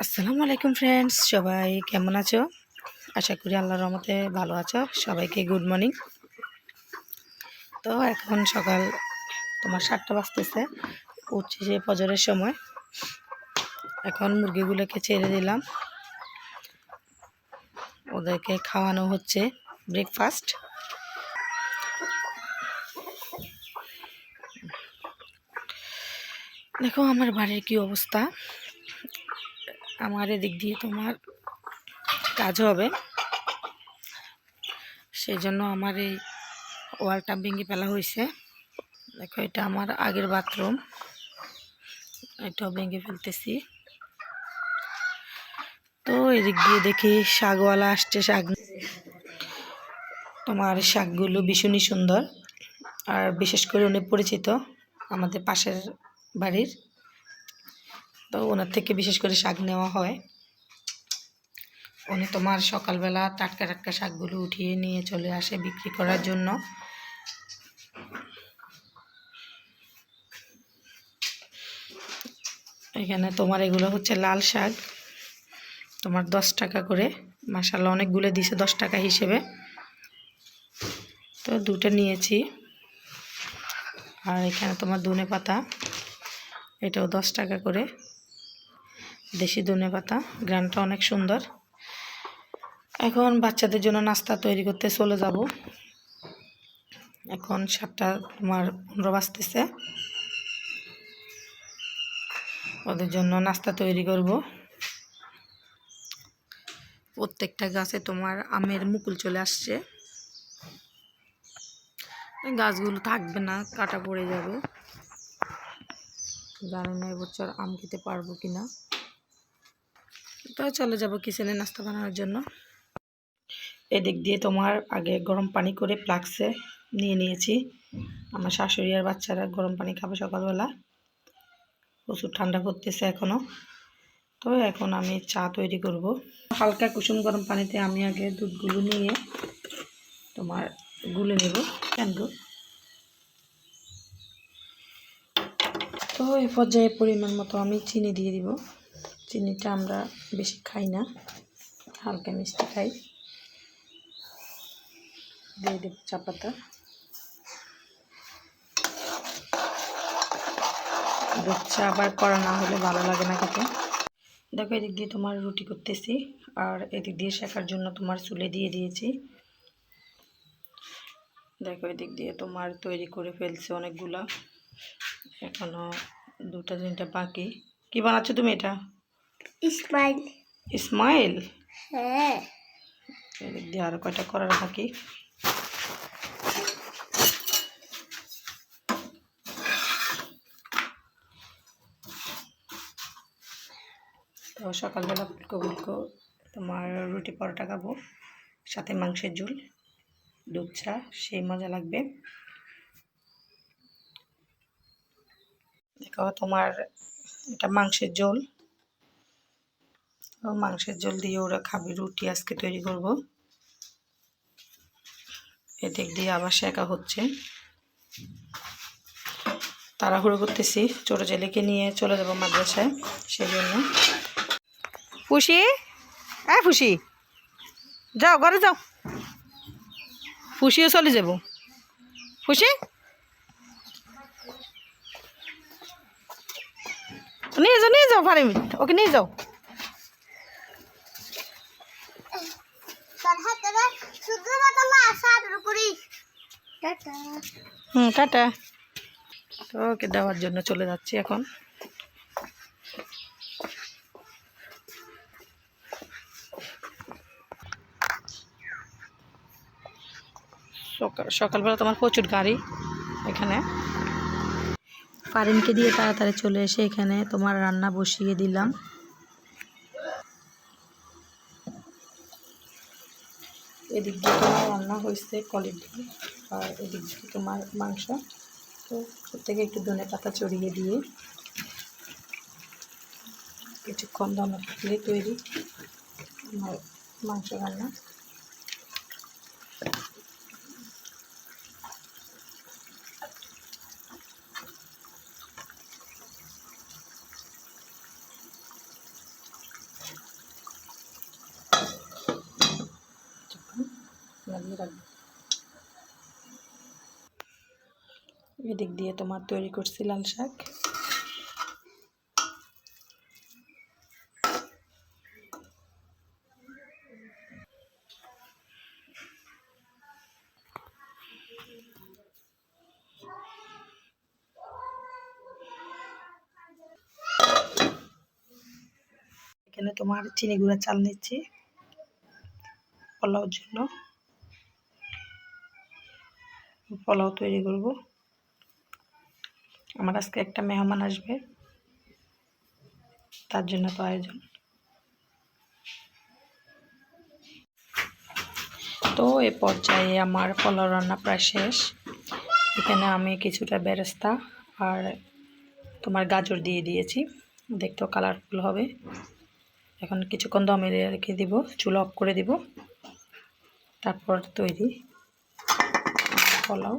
আসসালামু আলাইকুম ফ্রেন্ডস সবাই কেমন আছো? আশা করি আল্লাহর রহমতে ভালো আছো। সবাইকে গুড মর্নিং তো এখন সকাল, তোমার সাতটা বাজতেছে উঠছি যে ফজরের সময়। এখন মুরগিগুলোকে ছেড়ে দিলাম। ওদেরকে খাওয়ানো হচ্ছে ব্রেকফাস্ট দেখো আমার বাড়ির কি অবস্থা। আমার এদিক দিয়ে তোমার কাজ হবে। সেই জন্য আমার এই ওয়ালটা ভেঙে ফেলা হয়েছে। দেখো, এটা আমার আগের বাথরুম। এটাও ভেঙে ফেলতেছি। তো এদিক দিয়ে দেখি শাকওয়ালা আসছে, শাক তোমার শাকগুলো ভীষণই সুন্দর। আর বিশেষ করে উনি পরিচিত আমাদের পাশের বাড়ির। তো ওনার থেকে বিশেষ করে শাক নেওয়া হয়। উনি তোমার সকালবেলা টাটকা টাটকা শাকগুলো উঠিয়ে নিয়ে চলে আসে বিক্রি করার জন্য। এখানে তোমার এগুলো হচ্ছে লাল শাক। তোমার দশ টাকা করে। মাসাল্লাহ অনেকগুলো দিছে দশ টাকা হিসেবে। তো দুটো নিয়েছি। আর এখানে তোমার ধনে পাতা এটাও দশ টাকা করে। দেশি ধনে পাতা, গ্রানটা অনেক সুন্দর। এখন বাচ্চাদের জন্য নাস্তা তৈরি করতে চলে যাব। এখন সাতটা তোমার পনেরো বাজতেছে। ওদের জন্য নাস্তা তৈরি করব। প্রত্যেকটা গাছে তোমার আমের মুকুল চলে আসছে। গাছগুলো থাকবে না, কাটা পড়ে যাবে। জানি না এবছর আম খেতে পারব কি না তো চলে যাব কিচেনে নাস্তা বানানোর জন্য। এদিক দিয়ে তোমার আগে গরম পানি করে ফ্লাক্সে নিয়ে নিয়েছি। আমার শাশুড়ি আর বাচ্চারা গরম পানি খাবে সকালবেলা। প্রচুর ঠান্ডা পড়তেছে এখনও তো এখন আমি চা তৈরি করব। হালকা কুসুম গরম পানিতে আমি আগে দুধগুলো নিয়ে তোমার গুলে নেব। কেন গো? তো এই পর্যায়ে পরিমাণ মতো আমি চিনি দিয়ে দিব। চিনিটা আমরা বেশি খাই না, হালকা মিষ্টি খাই। দিয়ে দেব চা পাতা। দুধ চা আবার করা না হলে ভালো লাগে না খেতে। দেখো এদিক দিয়ে তোমার রুটি করতেছি, আর এদিক দিয়ে শেখার জন্য তোমার চুলে দিয়ে দিয়েছি। দেখো এদিক দিয়ে তোমার তৈরি করে ফেলছে অনেকগুলা। এখনও দুটা তিনটা বাকি। কি বানাচ্ছো তুমি এটা? ইসমাইল। ইসমাইল? হ্যাঁ। এদিক দিয়ে আরও কয়টা করার বাকি? তো সকালবেলা ফুলকো ফুলকো তোমার রুটি পরোটা খাব সাথে মাংসের ঝোল দুধ চা সেই মজা লাগবে। দেখো তোমার এটা মাংসের ঝোল। মাংসের জল দিয়ে ওরা খাবে, রুটি আজকে তৈরি করব। এদিক দিয়ে আবার শেখা হচ্ছে। তাড়াহুড়ো করতেছি ছোটো ছেলেকে নিয়ে চলে যাব মাদ্রাসায় সেই জন্য খুশি হ্যাঁ খুশি যাও, ঘরে যাও। খুশিও চলে যাব। খুশি নিয়ে যাও নিয়ে যাও ভারে ওকে, নিয়ে যাও তোর হাতে না শুধু মাত্র না সাদের উপরই টাটা হুম ওকে দেওয়ার জন্য চলে যাচ্ছি এখন। সকাল সকালবেলা তোমার প্রচুর গাড়ি এখানে। ফারিনকে দিয়ে তাড়াতাড়ি চলে এসে এখানে তোমার রান্না বসিয়ে দিলাম। এদিক দিয়ে তোমার রান্না হয়েছে কলির ডিম আর এদিক দিয়ে তোমার মাংস। তো প্রত্যেকে একটু ধনে পাতা চড়িয়ে দিয়ে কিছুক্ষণ ধনে থাকলে তৈরি আমার মাংস রান্না। এদিক দিয়ে তোমার তৈরি করছি লাল শাক। এখানে তোমার চিনি গুঁড়া চাল নিচ্ছি, পোলাওর জন্য। পোলাও তৈরি করব। আমার আজকে একটা মেহমান আসবে। তার জন্য তো আয়োজন। তো এ পর্যায়ে আমার পোলাও রান্না প্রায় শেষ। এখানে আমি কিছুটা বেরেস্তা আর তোমার গাজর দিয়ে দিয়েছি। দেখতেও কালারফুল হবে। এখন কিছুক্ষণ দমে রেখে দিব, চুলা অফ করে দিব। তারপর তৈরি। পোলাও